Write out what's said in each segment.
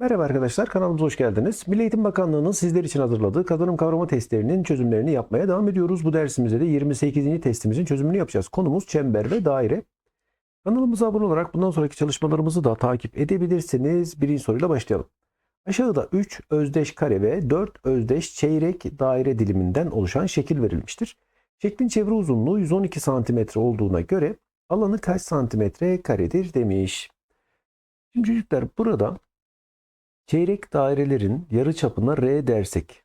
Merhaba arkadaşlar, kanalımıza hoş geldiniz. Milli Eğitim Bakanlığı'nın sizler için hazırladığı kazanım kavrama testlerinin çözümlerini yapmaya devam ediyoruz. Bu dersimizde de 28. testimizin çözümünü yapacağız. Konumuz çember ve daire. Kanalımıza abone olarak bundan sonraki çalışmalarımızı da takip edebilirsiniz. Birinci soruyla başlayalım. Aşağıda 3 özdeş kare ve 4 özdeş çeyrek daire diliminden oluşan şekil verilmiştir. Şeklin çevre uzunluğu 112 cm olduğuna göre alanı kaç santimetre karedir demiş. Şimdi çocuklar burada Çeyrek dairelerin yarı çapına R dersek.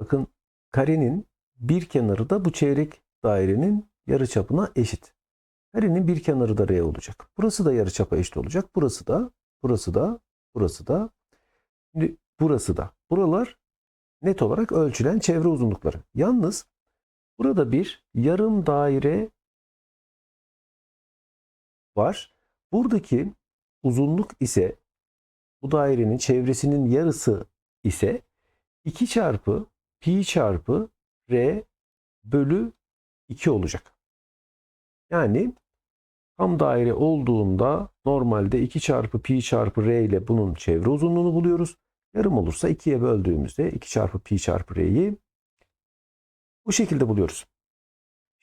Bakın karenin bir kenarı da bu çeyrek dairenin yarı çapına eşit. Karenin bir kenarı da R olacak. Burası da yarı çapa eşit olacak. Burası da, burası da, burası da. Şimdi burası da. Buralar net olarak ölçülen çevre uzunlukları. Yalnız burada bir yarım daire var. Buradaki uzunluk ise bu dairenin çevresinin yarısı ise 2 çarpı pi çarpı r bölü 2 olacak. Yani tam daire olduğunda normalde 2 çarpı pi çarpı r ile bunun çevre uzunluğunu buluyoruz. Yarım olursa 2'ye böldüğümüzde 2 çarpı pi çarpı r'yi bu şekilde buluyoruz.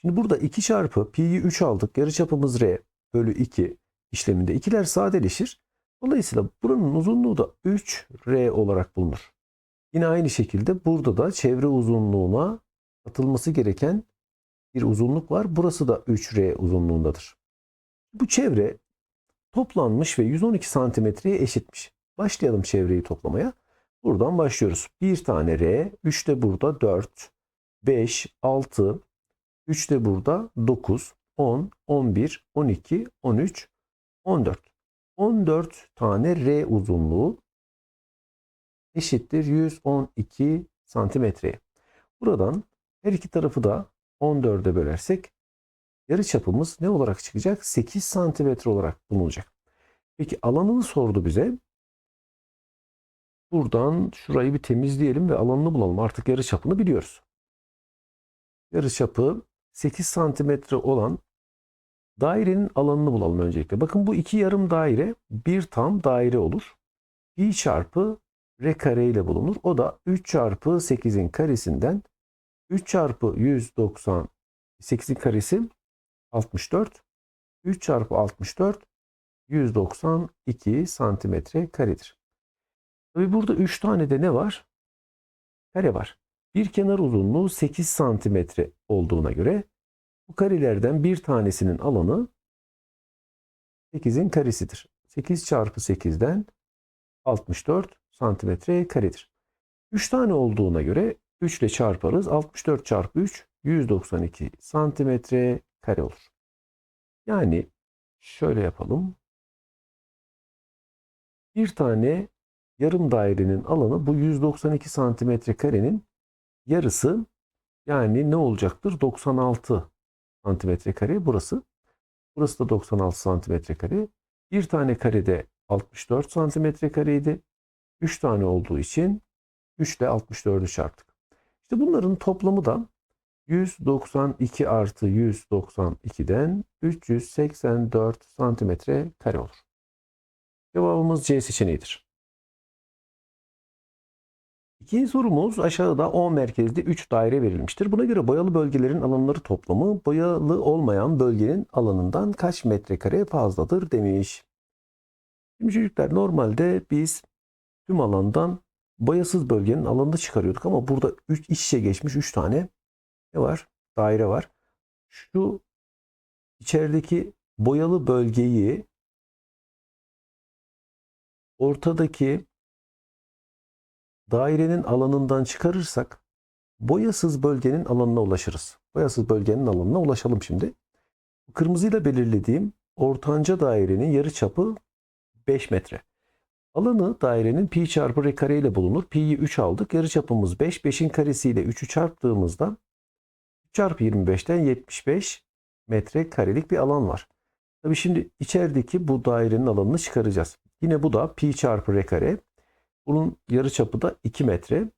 Şimdi burada 2 çarpı pi'yi 3 aldık. Yarıçapımız r bölü 2 işleminde ikiler sadeleşir. Dolayısıyla buranın uzunluğu da 3R olarak bulunur. Yine aynı şekilde burada da çevre uzunluğuna atılması gereken bir uzunluk var. Burası da 3R uzunluğundadır. Bu çevre toplanmış ve 112 santimetreye eşitmiş. Başlayalım çevreyi toplamaya. Buradan başlıyoruz. Bir tane R, 3 de burada 4, 5, 6, 3 de burada 9, 10, 11, 12, 13, 14. 14 tane R uzunluğu eşittir 112 santimetreye. Buradan her iki tarafı da 14'e bölersek yarı çapımız ne olarak çıkacak? 8 santimetre olarak bulunacak. Peki alanını sordu bize. Buradan şurayı bir temizleyelim ve alanını bulalım. Artık yarı çapını biliyoruz. Yarı çapı 8 santimetre olan Dairenin alanını bulalım öncelikle. Bakın bu iki yarım daire bir tam daire olur. Pi çarpı r kare ile bulunur. O da 3 çarpı 8'in karesinden 3 çarpı 190 8'in karesi 64. 3 çarpı 64 192 santimetre karedir. Tabi burada 3 tane de ne var? Kare var. Bir kenar uzunluğu 8 santimetre olduğuna göre bu karelerden bir tanesinin alanı 8'in karesidir. 8 çarpı 8'den 64 santimetre karedir. 3 tane olduğuna göre 3 ile çarparız. 64 çarpı 3 192 santimetre kare olur. Yani şöyle yapalım. Bir tane yarım dairenin alanı bu 192 santimetre karenin yarısı yani ne olacaktır? 96 santimetre kare burası. Burası da 96 santimetre kare. Bir tane karede 64 santimetre kareydi. 3 tane olduğu için 3 ile 64'ü çarptık. İşte bunların toplamı da 192 artı 192'den 384 santimetre kare olur. Cevabımız C seçeneğidir. İkinci sorumuz aşağıda O merkezli 3 daire verilmiştir. Buna göre boyalı bölgelerin alanları toplamı boyalı olmayan bölgenin alanından kaç metrekare fazladır demiş. Şimdi çocuklar normalde biz tüm alandan boyasız bölgenin alanını çıkarıyorduk ama burada 3 iç içe geçmiş 3 tane ne var? Daire var. Şu içerideki boyalı bölgeyi ortadaki dairenin alanından çıkarırsak boyasız bölgenin alanına ulaşırız. Boyasız bölgenin alanına ulaşalım şimdi. Kırmızıyla belirlediğim ortanca dairenin yarı çapı 5 metre. Alanı dairenin pi çarpı r kare ile bulunur. Pi'yi 3 aldık. Yarı çapımız 5. 5'in karesiyle 3'ü çarptığımızda 3 çarpı 25'ten 75 metre karelik bir alan var. Tabi şimdi içerideki bu dairenin alanını çıkaracağız. Yine bu da pi çarpı r kare. Bunun yarı çapı da 2 metre.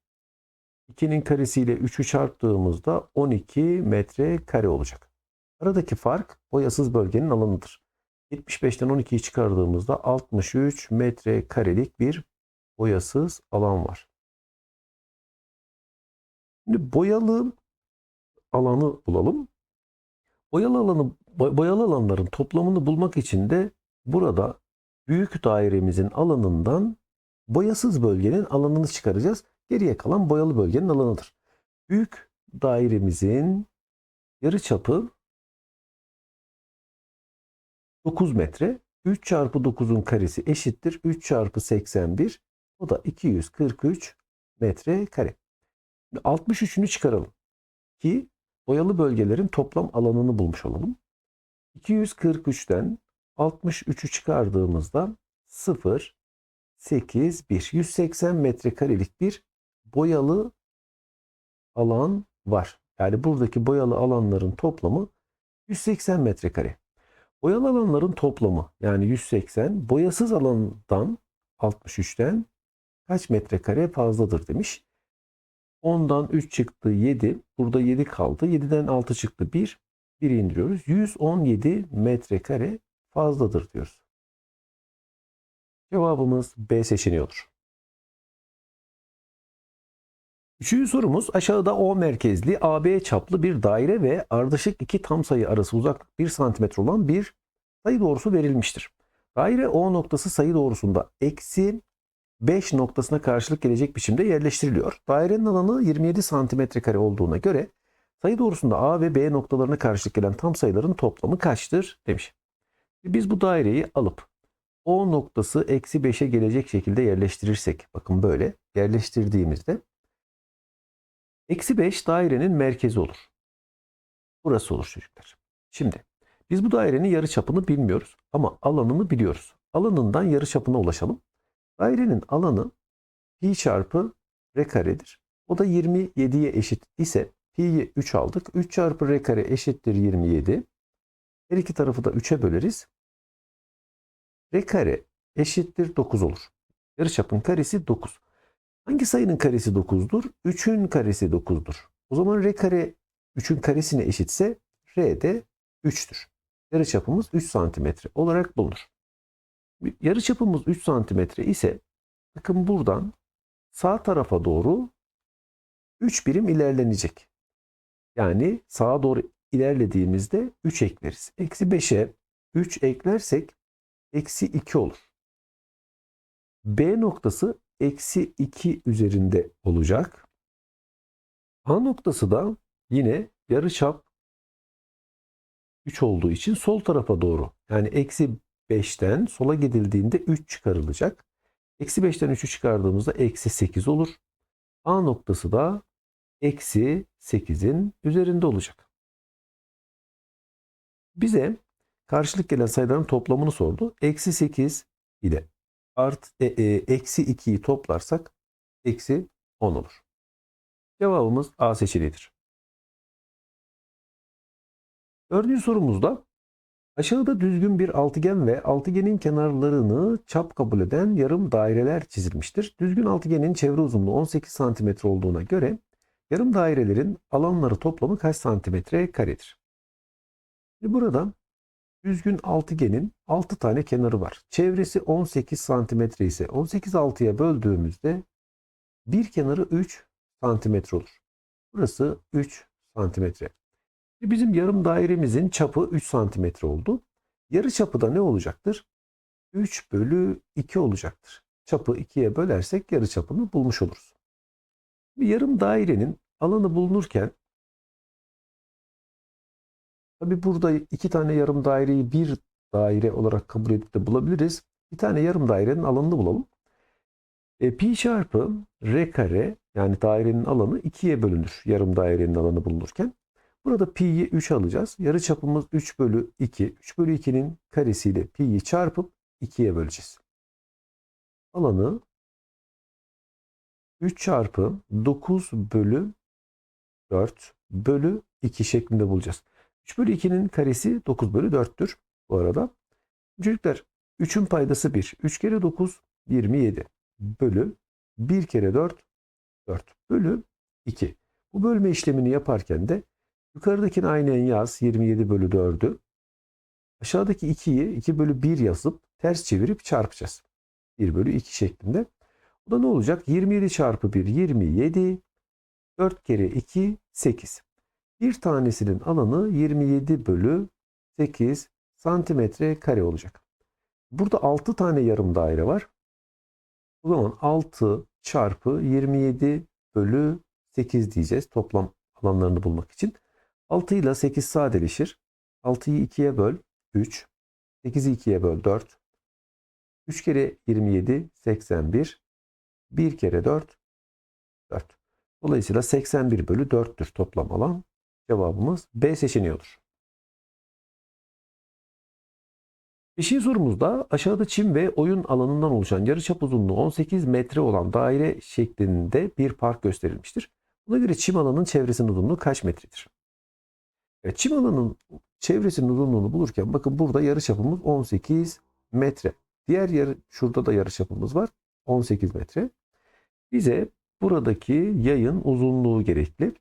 2'nin karesiyle 3'ü çarptığımızda 12 metre kare olacak. Aradaki fark boyasız bölgenin alanıdır. 75'ten 12'yi çıkardığımızda 63 metre karelik bir boyasız alan var. Şimdi boyalı alanı bulalım. Boyalı alanı bo- boyalı alanların toplamını bulmak için de burada büyük dairemizin alanından boyasız bölgenin alanını çıkaracağız. Geriye kalan boyalı bölgenin alanıdır. Büyük dairemizin yarıçapı 9 metre. 3 çarpı 9'un karesi eşittir. 3 çarpı 81 o da 243 metre kare. 63'ünü çıkaralım ki boyalı bölgelerin toplam alanını bulmuş olalım. 243'ten 63'ü çıkardığımızda 0, 8, 1. 180 metrekarelik bir boyalı alan var. Yani buradaki boyalı alanların toplamı 180 metrekare. Boyalı alanların toplamı yani 180 boyasız alandan 63'ten kaç metrekare fazladır demiş. 10'dan 3 çıktı 7. Burada 7 kaldı. 7'den 6 çıktı 1. 1'i indiriyoruz. 117 metrekare fazladır diyoruz. Cevabımız B seçeneği olur. Üçüncü sorumuz aşağıda O merkezli AB çaplı bir daire ve ardışık iki tam sayı arası uzaklık 1 cm olan bir sayı doğrusu verilmiştir. Daire O noktası sayı doğrusunda eksi 5 noktasına karşılık gelecek biçimde yerleştiriliyor. Dairenin alanı 27 cm kare olduğuna göre sayı doğrusunda A ve B noktalarına karşılık gelen tam sayıların toplamı kaçtır demiş. Biz bu daireyi alıp O noktası eksi 5'e gelecek şekilde yerleştirirsek bakın böyle yerleştirdiğimizde eksi 5 dairenin merkezi olur. Burası olur çocuklar. Şimdi biz bu dairenin yarıçapını bilmiyoruz ama alanını biliyoruz. Alanından yarıçapına ulaşalım. Dairenin alanı pi çarpı r karedir. O da 27'ye eşit ise pi'yi 3 aldık. 3 çarpı r kare eşittir 27. Her iki tarafı da 3'e böleriz. R kare eşittir 9 olur. Yarıçapın karesi 9. Hangi sayının karesi 9'dur? 3'ün karesi 9'dur. O zaman r kare 3'ün karesine eşitse r de 3'tür. Yarıçapımız 3 santimetre olarak bulunur. Yarıçapımız 3 santimetre ise bakın buradan sağ tarafa doğru 3 birim ilerlenecek. Yani sağa doğru ilerlediğimizde 3 ekleriz. Eksi 5'e 3 eklersek eksi 2 olur. B noktası eksi 2 üzerinde olacak. A noktası da yine yarıçap 3 olduğu için sol tarafa doğru yani eksi 5'ten sola gidildiğinde 3 çıkarılacak. Eksi 5'ten 3'ü çıkardığımızda eksi 8 olur. A noktası da eksi 8'in üzerinde olacak. Bize karşılık gelen sayıların toplamını sordu. Eksi 8 ile art, e, e, eksi 2'yi toplarsak eksi 10 olur. Cevabımız A seçeneğidir. Dördüncü sorumuzda aşağıda düzgün bir altıgen ve altıgenin kenarlarını çap kabul eden yarım daireler çizilmiştir. Düzgün altıgenin çevre uzunluğu 18 cm olduğuna göre yarım dairelerin alanları toplamı kaç santimetre karedir? Şimdi burada düzgün altıgenin 6 tane kenarı var. Çevresi 18 santimetre ise 18 6'ya böldüğümüzde bir kenarı 3 santimetre olur. Burası 3 santimetre. Bizim yarım dairemizin çapı 3 santimetre oldu. Yarı çapı da ne olacaktır? 3 bölü 2 olacaktır. Çapı 2'ye bölersek yarı çapını bulmuş oluruz. Bir yarım dairenin alanı bulunurken tabi burada iki tane yarım daireyi bir daire olarak kabul edip de bulabiliriz. Bir tane yarım dairenin alanını bulalım. E, pi çarpı r kare yani dairenin alanı 2'ye bölünür yarım dairenin alanı bulunurken. Burada pi'yi 3 alacağız. Yarı çapımız 3 bölü 2. 3 bölü 2'nin karesiyle pi'yi çarpıp 2'ye böleceğiz. Alanı 3 çarpı 9 bölü 4 bölü 2 şeklinde bulacağız. 3 bölü 2'nin karesi 9 bölü 4'tür bu arada. Çocuklar 3'ün paydası 1. 3 kere 9 27 bölü 1 kere 4 4 bölü 2. Bu bölme işlemini yaparken de yukarıdakini aynen yaz 27 bölü 4'ü. Aşağıdaki 2'yi 2 bölü 1 yazıp ters çevirip çarpacağız. 1 bölü 2 şeklinde. Bu da ne olacak? 27 çarpı 1 27. 4 kere 2 8. Bir tanesinin alanı 27 bölü 8 santimetre kare olacak. Burada 6 tane yarım daire var. O zaman 6 çarpı 27 bölü 8 diyeceğiz toplam alanlarını bulmak için. 6 ile 8 sadeleşir. 6'yı 2'ye böl 3. 8'i 2'ye böl 4. 3 kere 27 81. 1 kere 4 4. Dolayısıyla 81 bölü 4'tür toplam alan. Cevabımız B seçeneği olur. Beşinci sorumuzda aşağıda çim ve oyun alanından oluşan yarıçap uzunluğu 18 metre olan daire şeklinde bir park gösterilmiştir. Buna göre çim alanının çevresinin uzunluğu kaç metredir? Evet, çim alanının çevresinin uzunluğunu bulurken bakın burada yarıçapımız 18 metre. Diğer yarı şurada da yarıçapımız var 18 metre. Bize buradaki yayın uzunluğu gerekli.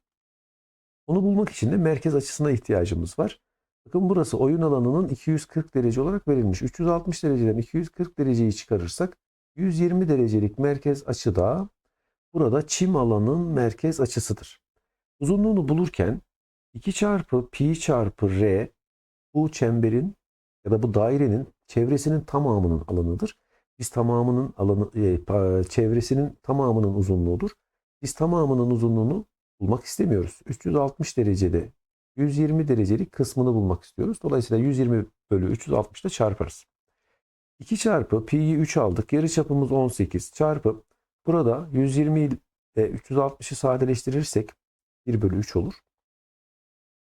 Onu bulmak için de merkez açısına ihtiyacımız var. Bakın burası oyun alanının 240 derece olarak verilmiş. 360 dereceden 240 dereceyi çıkarırsak 120 derecelik merkez açıda burada çim alanın merkez açısıdır. Uzunluğunu bulurken 2 çarpı pi çarpı r bu çemberin ya da bu dairenin çevresinin tamamının alanıdır. Biz tamamının alanı e, çevresinin tamamının uzunluğudur. Biz tamamının uzunluğunu bulmak istemiyoruz. 360 derecede 120 derecelik kısmını bulmak istiyoruz. Dolayısıyla 120 bölü 360 ile çarparız. 2 çarpı pi'yi 3 aldık. Yarı çapımız 18 çarpı burada 120 ile 360'ı sadeleştirirsek 1 bölü 3 olur.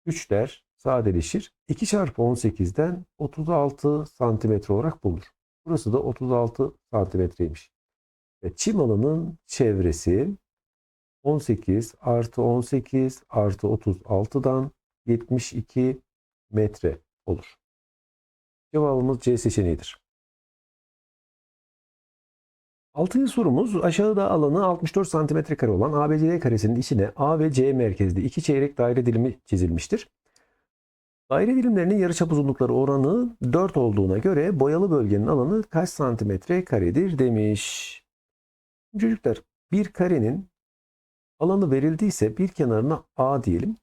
3 der sadeleşir. 2 çarpı 18'den 36 santimetre olarak bulunur. Burası da 36 santimetreymiş. Çim alanın çevresi 18 artı 18 artı 36'dan 72 metre olur. Cevabımız C seçeneğidir. Altıncı sorumuz aşağıda alanı 64 cm kare olan ABCD karesinin içine A ve C merkezli iki çeyrek daire dilimi çizilmiştir. Daire dilimlerinin yarıçap uzunlukları oranı 4 olduğuna göre boyalı bölgenin alanı kaç santimetre karedir demiş. Çocuklar bir karenin alanı verildiyse bir kenarına A diyelim.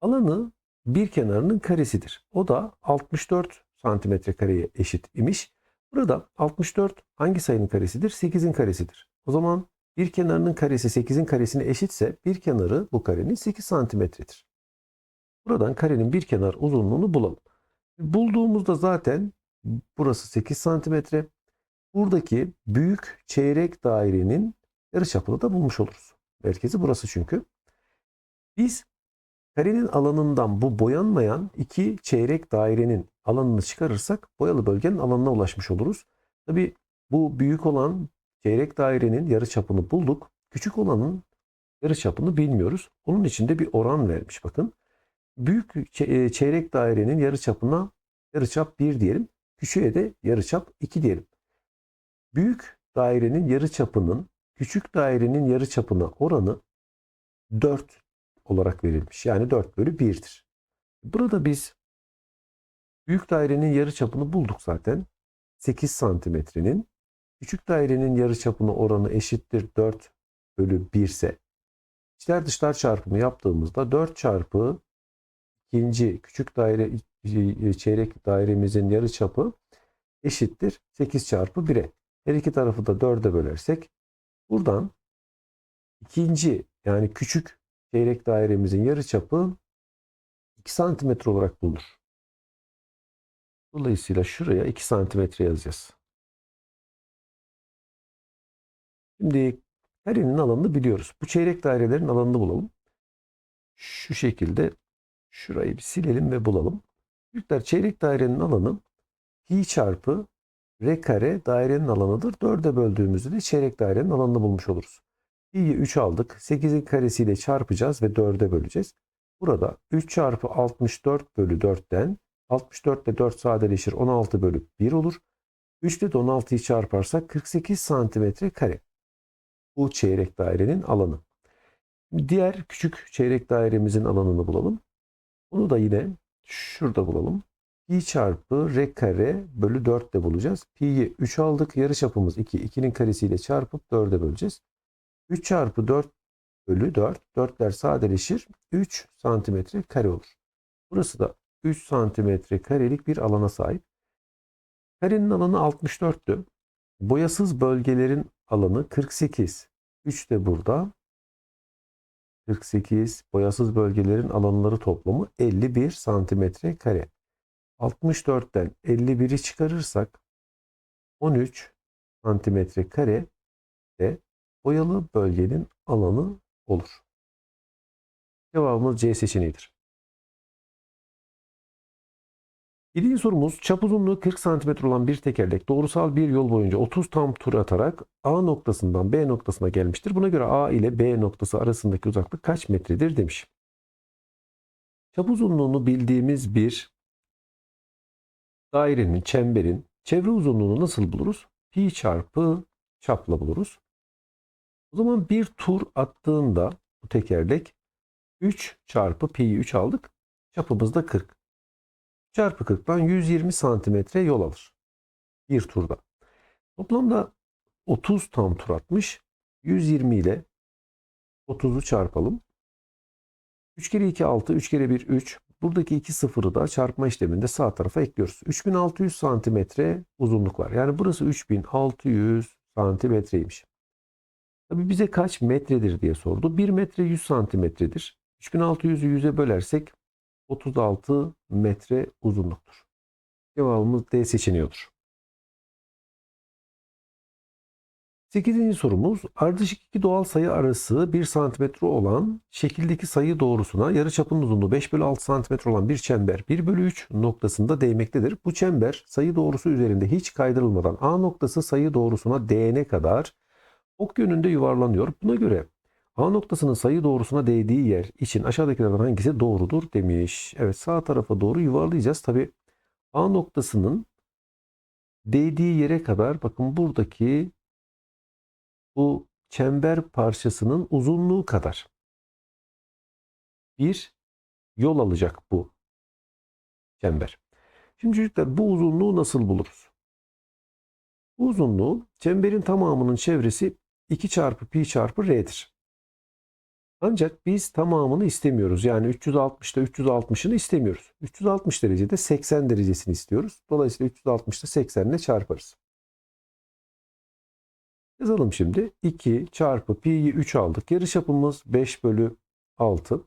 Alanı bir kenarının karesidir. O da 64 santimetre kareye eşit imiş. Burada 64 hangi sayının karesidir? 8'in karesidir. O zaman bir kenarının karesi 8'in karesine eşitse bir kenarı bu karenin 8 santimetredir. Buradan karenin bir kenar uzunluğunu bulalım. Bulduğumuzda zaten burası 8 santimetre. Buradaki büyük çeyrek dairenin yarıçapını da bulmuş oluruz. Merkezi burası çünkü. Biz karenin alanından bu boyanmayan iki çeyrek dairenin alanını çıkarırsak boyalı bölgenin alanına ulaşmış oluruz. Tabi bu büyük olan çeyrek dairenin yarıçapını bulduk. Küçük olanın yarıçapını bilmiyoruz. Onun için de bir oran vermiş bakın. Büyük e, çeyrek dairenin yarıçapına yarıçap 1 diyelim. Küçüğe de yarıçap 2 diyelim. Büyük dairenin yarıçapının küçük dairenin yarıçapına oranı 4 olarak verilmiş. Yani 4 bölü 1'dir. Burada biz büyük dairenin yarıçapını bulduk zaten. 8 santimetrenin. Küçük dairenin yarıçapına oranı eşittir 4 bölü 1 ise içler dışlar çarpımı yaptığımızda 4 çarpı ikinci küçük daire çeyrek dairemizin yarıçapı eşittir 8 çarpı 1'e. Her iki tarafı da 4'e bölersek buradan ikinci yani küçük çeyrek dairemizin yarıçapı 2 santimetre olarak bulunur. Dolayısıyla şuraya 2 santimetre yazacağız. Şimdi karenin alanını biliyoruz. Bu çeyrek dairelerin alanını bulalım. Şu şekilde şurayı bir silelim ve bulalım. Büyükler çeyrek dairenin alanı pi çarpı r kare dairenin alanıdır. 4'e böldüğümüzde de çeyrek dairenin alanını bulmuş oluruz. Pi'yi 3 aldık. 8'in karesiyle çarpacağız ve 4'e böleceğiz. Burada 3 çarpı 64 bölü 4'ten 64 ile 4 sadeleşir 16 bölü 1 olur. 3 ile de 16'yı çarparsak 48 santimetre kare. Bu çeyrek dairenin alanı. Diğer küçük çeyrek dairemizin alanını bulalım. Bunu da yine şurada bulalım. Pi çarpı r kare bölü 4 de bulacağız. Pi'yi 3 aldık. Yarıçapımız 2. 2'nin karesiyle çarpıp 4'e böleceğiz. 3 çarpı 4 bölü 4. 4'ler sadeleşir. 3 santimetre kare olur. Burası da 3 santimetre karelik bir alana sahip. Karenin alanı 64'tü. Boyasız bölgelerin alanı 48. 3 de burada. 48 boyasız bölgelerin alanları toplamı 51 santimetre kare. 64'ten 51'i çıkarırsak 13 santimetre kare de boyalı bölgenin alanı olur. Cevabımız C seçeneğidir. Yedinci sorumuz çap uzunluğu 40 cm olan bir tekerlek doğrusal bir yol boyunca 30 tam tur atarak A noktasından B noktasına gelmiştir. Buna göre A ile B noktası arasındaki uzaklık kaç metredir demiş. Çap uzunluğunu bildiğimiz bir dairenin, çemberin çevre uzunluğunu nasıl buluruz? Pi çarpı çapla buluruz. O zaman bir tur attığında bu tekerlek 3 çarpı pi'yi 3 aldık. Çapımız da 40 çarpı 40'tan 120 santimetre yol alır. Bir turda. Toplamda 30 tam tur atmış. 120 ile 30'u çarpalım. 3 kere 2 6, 3 kere 1 3. Buradaki iki sıfırı da çarpma işleminde sağ tarafa ekliyoruz. 3600 santimetre uzunluk var. Yani burası 3600 santimetreymiş. Tabii bize kaç metredir diye sordu. 1 metre 100 santimetredir. 3600'ü 100'e bölersek 36 metre uzunluktur. Cevabımız D seçeneği olur. 8. sorumuz ardışık iki doğal sayı arası 1 santimetre olan şekildeki sayı doğrusuna yarıçapının uzunluğu 5 bölü 6 santimetre olan bir çember 1 bölü 3 noktasında değmektedir. Bu çember sayı doğrusu üzerinde hiç kaydırılmadan A noktası sayı doğrusuna değene kadar ok yönünde yuvarlanıyor. Buna göre A noktasının sayı doğrusuna değdiği yer için aşağıdakilerden hangisi doğrudur demiş. Evet sağ tarafa doğru yuvarlayacağız. Tabi A noktasının değdiği yere kadar bakın buradaki bu çember parçasının uzunluğu kadar bir yol alacak bu çember. Şimdi çocuklar bu uzunluğu nasıl buluruz? Bu uzunluğu çemberin tamamının çevresi 2 çarpı pi çarpı r'dir. Ancak biz tamamını istemiyoruz. Yani 360'da 360'ını istemiyoruz. 360 derecede 80 derecesini istiyoruz. Dolayısıyla 360'da 80 ile çarparız. Yazalım şimdi. 2 çarpı pi'yi 3 aldık. Yarıçapımız 5 bölü 6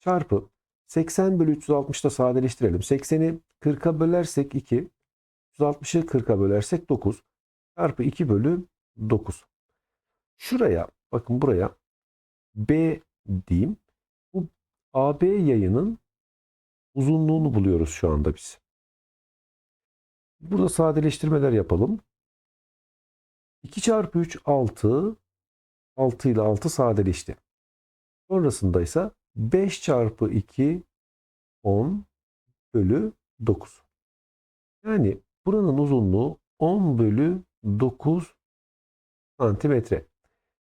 çarpı 80 bölü 360'da sadeleştirelim. 80'i 40'a bölersek 2, 360'ı 40'a bölersek 9 çarpı 2 bölü 9. Şuraya bakın buraya B diyeyim. Bu AB yayının uzunluğunu buluyoruz şu anda biz. Burada sadeleştirmeler yapalım. 2 çarpı 3 6. 6 ile 6 sadeleşti. Sonrasında ise 5 çarpı 2 10 bölü 9. Yani buranın uzunluğu 10 bölü 9 santimetre.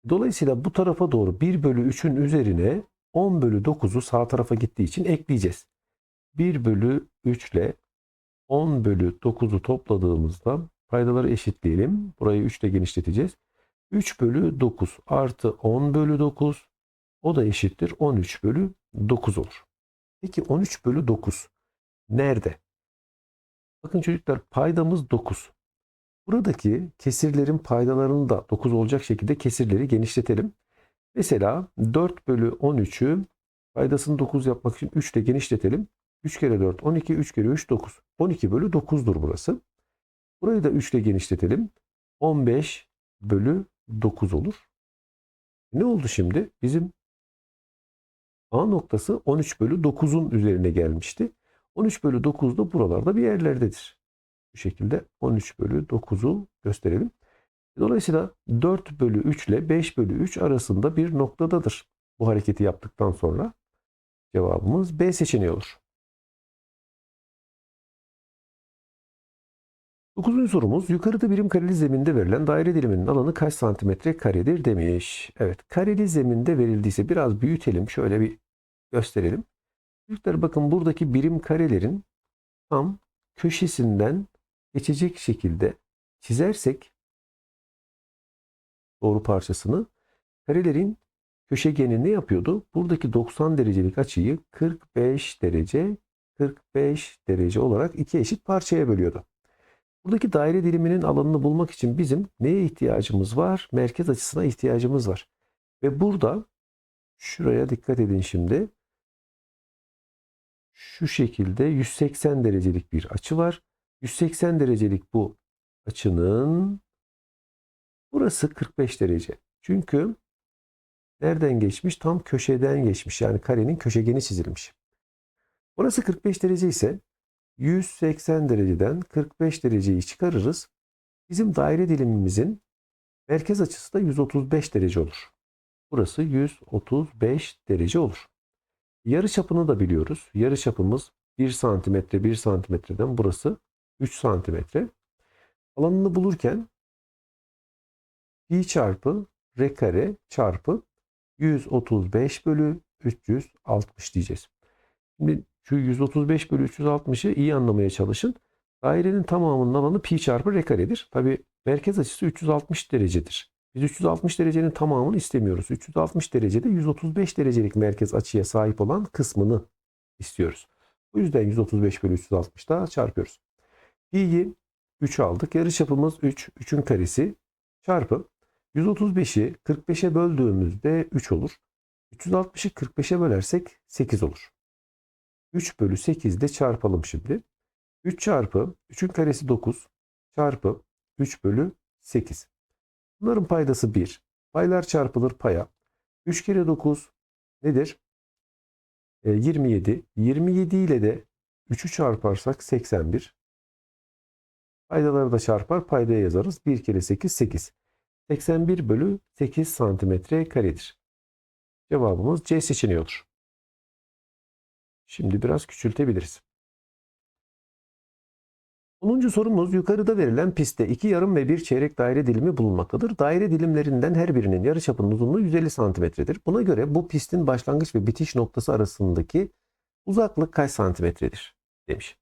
Dolayısıyla bu tarafa doğru 1 bölü 3'ün üzerine 10 bölü 9'u sağ tarafa gittiği için ekleyeceğiz. 1 bölü 3 ile 10 bölü 9'u topladığımızda paydaları eşitleyelim. Burayı 3 ile genişleteceğiz. 3 bölü 9 artı 10 bölü 9 o da eşittir 13 bölü 9 olur. Peki 13 bölü 9 nerede? Bakın çocuklar paydamız 9. Buradaki kesirlerin paydalarını da 9 olacak şekilde kesirleri genişletelim. Mesela 4 bölü 13'ü paydasını 9 yapmak için 3 ile genişletelim. 3 kere 4 12, 3 kere 3 9. 12 bölü 9'dur burası. Burayı da 3 ile genişletelim. 15 bölü 9 olur. Ne oldu şimdi? Bizim A noktası 13 bölü 9'un üzerine gelmişti. 13 bölü 9 da buralarda bir yerlerdedir. Bu şekilde 13 bölü 9'u gösterelim. Dolayısıyla 4 bölü 3 ile 5 bölü 3 arasında bir noktadadır. Bu hareketi yaptıktan sonra cevabımız B seçeneği olur. Dokuzuncu sorumuz yukarıda birim kareli zeminde verilen daire diliminin alanı kaç santimetre karedir demiş. Evet kareli zeminde verildiyse biraz büyütelim şöyle bir gösterelim. Çocuklar bakın buradaki birim karelerin tam köşesinden geçecek şekilde çizersek doğru parçasını karelerin köşegeni ne yapıyordu? Buradaki 90 derecelik açıyı 45 derece 45 derece olarak iki eşit parçaya bölüyordu. Buradaki daire diliminin alanını bulmak için bizim neye ihtiyacımız var? Merkez açısına ihtiyacımız var. Ve burada şuraya dikkat edin şimdi. Şu şekilde 180 derecelik bir açı var. 180 derecelik bu açının burası 45 derece. Çünkü nereden geçmiş? Tam köşeden geçmiş. Yani karenin köşegeni çizilmiş. Burası 45 derece ise 180 dereceden 45 dereceyi çıkarırız. Bizim daire dilimimizin merkez açısı da 135 derece olur. Burası 135 derece olur. Yarı çapını da biliyoruz. Yarı çapımız 1 santimetre 1 santimetreden burası 3 santimetre. Alanını bulurken pi çarpı r kare çarpı 135 bölü 360 diyeceğiz. Şimdi şu 135 bölü 360'ı iyi anlamaya çalışın. Dairenin tamamının alanı pi çarpı r karedir. Tabi merkez açısı 360 derecedir. Biz 360 derecenin tamamını istemiyoruz. 360 derecede 135 derecelik merkez açıya sahip olan kısmını istiyoruz. O yüzden 135 bölü 360 daha çarpıyoruz. Pi'yi 3 aldık. Yarıçapımız 3. 3'ün karesi çarpı 135'i 45'e böldüğümüzde 3 olur. 360'ı 45'e bölersek 8 olur. 3 bölü 8 ile çarpalım şimdi. 3 çarpı 3'ün karesi 9 çarpı 3 bölü 8. Bunların paydası 1. Paylar çarpılır paya. 3 kere 9 nedir? E, 27. 27 ile de 3'ü çarparsak 81. Paydaları da çarpar paydaya yazarız. 1 kere 8 8. 81 bölü 8 santimetre karedir. Cevabımız C seçeneği olur. Şimdi biraz küçültebiliriz. 10. sorumuz yukarıda verilen pistte iki yarım ve bir çeyrek daire dilimi bulunmaktadır. Daire dilimlerinden her birinin yarıçapının uzunluğu 150 santimetredir. Buna göre bu pistin başlangıç ve bitiş noktası arasındaki uzaklık kaç santimetredir demiş.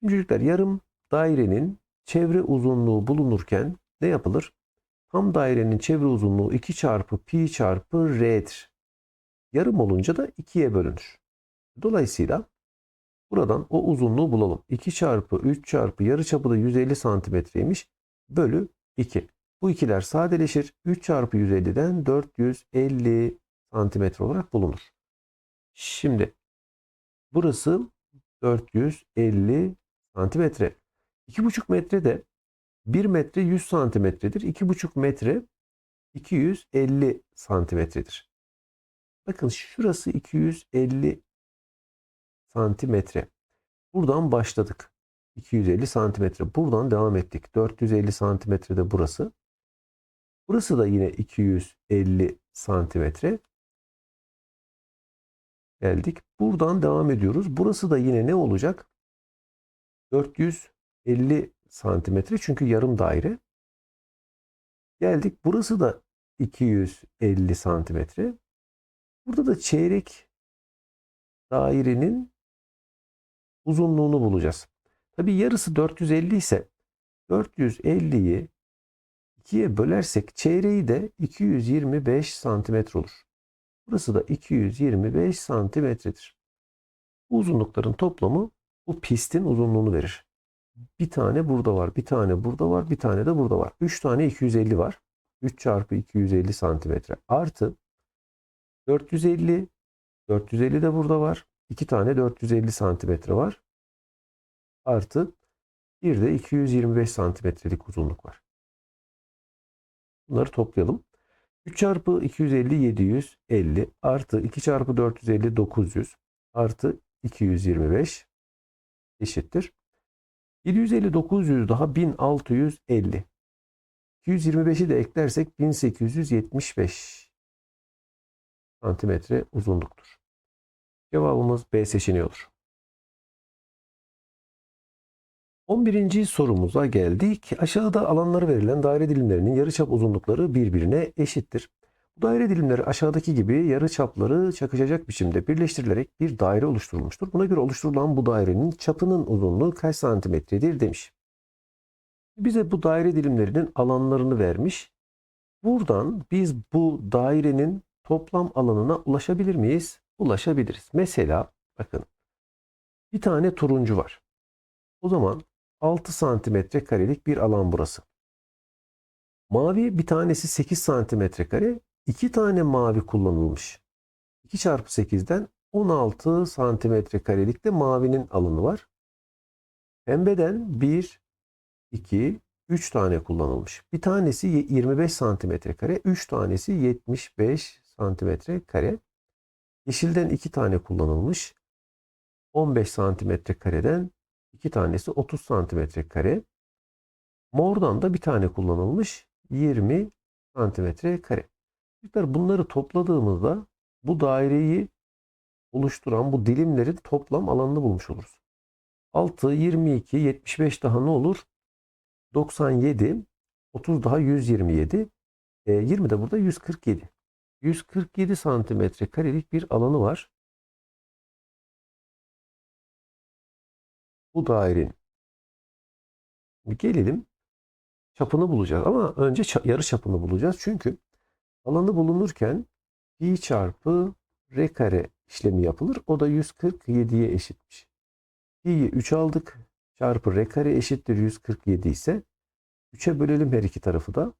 Şimdi çocuklar yarım dairenin çevre uzunluğu bulunurken ne yapılır? Tam dairenin çevre uzunluğu 2 çarpı pi çarpı r'dir. Yarım olunca da 2'ye bölünür. Dolayısıyla buradan o uzunluğu bulalım. 2 çarpı 3 çarpı yarıçapı da 150 santimetreymiş. Bölü 2. Bu ikiler sadeleşir. 3 çarpı 150'den 450 santimetre olarak bulunur. Şimdi burası 450 santimetre. 2,5 metre de 1 metre 100 santimetredir. 2,5 metre 250 santimetredir. Bakın şurası 250 santimetre. Buradan başladık. 250 santimetre. Buradan devam ettik. 450 santimetrede burası. Burası da yine 250 santimetre. Geldik. Buradan devam ediyoruz. Burası da yine ne olacak? 450 santimetre çünkü yarım daire. Geldik. Burası da 250 santimetre. Burada da çeyrek dairenin uzunluğunu bulacağız. Tabi yarısı 450 ise 450'yi 2'ye bölersek çeyreği de 225 santimetre olur. Burası da 225 santimetredir. Bu uzunlukların toplamı bu pistin uzunluğunu verir. Bir tane burada var, bir tane burada var, bir tane de burada var. 3 tane 250 var. 3 çarpı 250 santimetre artı 450, 450 de burada var. 2 tane 450 santimetre var. Artı bir de 225 santimetrelik uzunluk var. Bunları toplayalım. 3 çarpı 250 750 artı 2 çarpı 450 900 artı 225 eşittir. 750 900 daha 1650. 225'i de eklersek 1875 santimetre uzunluktur. Cevabımız B seçeneği olur. 11. sorumuza geldik. Aşağıda alanları verilen daire dilimlerinin yarıçap uzunlukları birbirine eşittir. Bu daire dilimleri aşağıdaki gibi yarı çapları çakışacak biçimde birleştirilerek bir daire oluşturulmuştur. Buna göre oluşturulan bu dairenin çapının uzunluğu kaç santimetredir demiş. Bize bu daire dilimlerinin alanlarını vermiş. Buradan biz bu dairenin toplam alanına ulaşabilir miyiz? Ulaşabiliriz. Mesela bakın bir tane turuncu var. O zaman 6 santimetre karelik bir alan burası. Mavi bir tanesi 8 santimetre kare. 2 tane mavi kullanılmış. 2 çarpı 8'den 16 santimetre karelik de mavinin alanı var. Pembeden 1, 2, 3 tane kullanılmış. Bir tanesi 25 santimetre kare, 3 tanesi 75 santimetre kare. Yeşilden 2 tane kullanılmış. 15 santimetre kareden 2 tanesi 30 santimetre kare. Mordan da bir tane kullanılmış. 20 santimetre kare. Çocuklar bunları topladığımızda bu daireyi oluşturan bu dilimlerin toplam alanını bulmuş oluruz. 6, 22, 75 daha ne olur? 97, 30 daha 127, e, 20 de burada 147. 147 santimetre karelik bir alanı var. Bu dairenin. Gelelim çapını bulacağız ama önce yarı çapını bulacağız. Çünkü alanı bulunurken pi çarpı r kare işlemi yapılır. O da 147'ye eşitmiş. Pi'yi 3 aldık. Çarpı r kare eşittir 147 ise 3'e bölelim her iki tarafı da.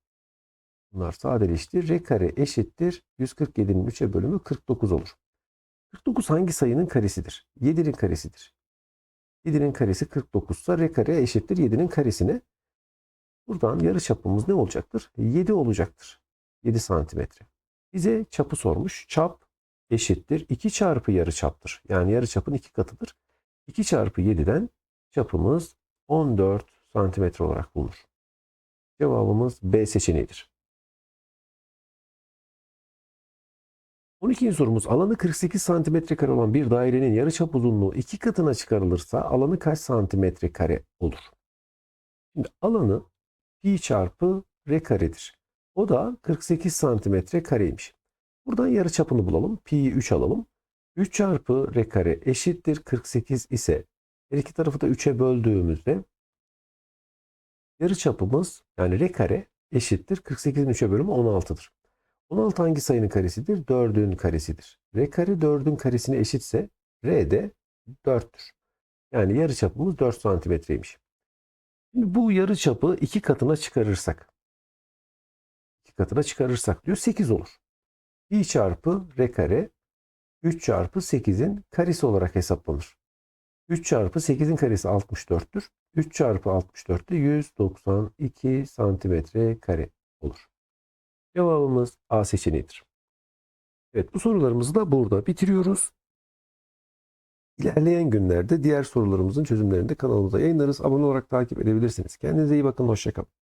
Bunlar sadeleşti. R kare eşittir. 147'nin 3'e bölümü 49 olur. 49 hangi sayının karesidir? 7'nin karesidir. 7'nin karesi 49 ise r kare eşittir 7'nin karesine. Buradan yarı çapımız ne olacaktır? 7 olacaktır. 7 santimetre. Bize çapı sormuş. Çap eşittir 2 çarpı yarı çaptır. Yani yarı çapın 2 katıdır. 2 çarpı 7'den çapımız 14 santimetre olarak bulunur. Cevabımız B seçeneğidir. 12. sorumuz alanı 48 santimetre kare olan bir dairenin yarıçap uzunluğu iki katına çıkarılırsa alanı kaç santimetre kare olur? Şimdi alanı pi çarpı r karedir. O da 48 santimetre kareymiş. Buradan yarıçapını bulalım. Pi'yi 3 alalım. 3 çarpı r kare eşittir 48 ise her iki tarafı da 3'e böldüğümüzde yarıçapımız yani r kare eşittir 48'in 3'e bölümü 16'dır. 16 hangi sayının karesidir? 4'ün karesidir. R kare 4'ün karesine eşitse R de 4'tür. Yani yarıçapımız 4 santimetreymiş. Şimdi bu yarıçapı iki katına çıkarırsak iki katına çıkarırsak diyor 8 olur. Pi çarpı R kare 3 çarpı 8'in karesi olarak hesaplanır. 3 çarpı 8'in karesi 64'tür. 3 çarpı 64 de 192 santimetre kare olur. Cevabımız A seçeneğidir. Evet bu sorularımızı da burada bitiriyoruz. İlerleyen günlerde diğer sorularımızın çözümlerini de kanalımıza yayınlarız. Abone olarak takip edebilirsiniz. Kendinize iyi bakın. Hoşçakalın.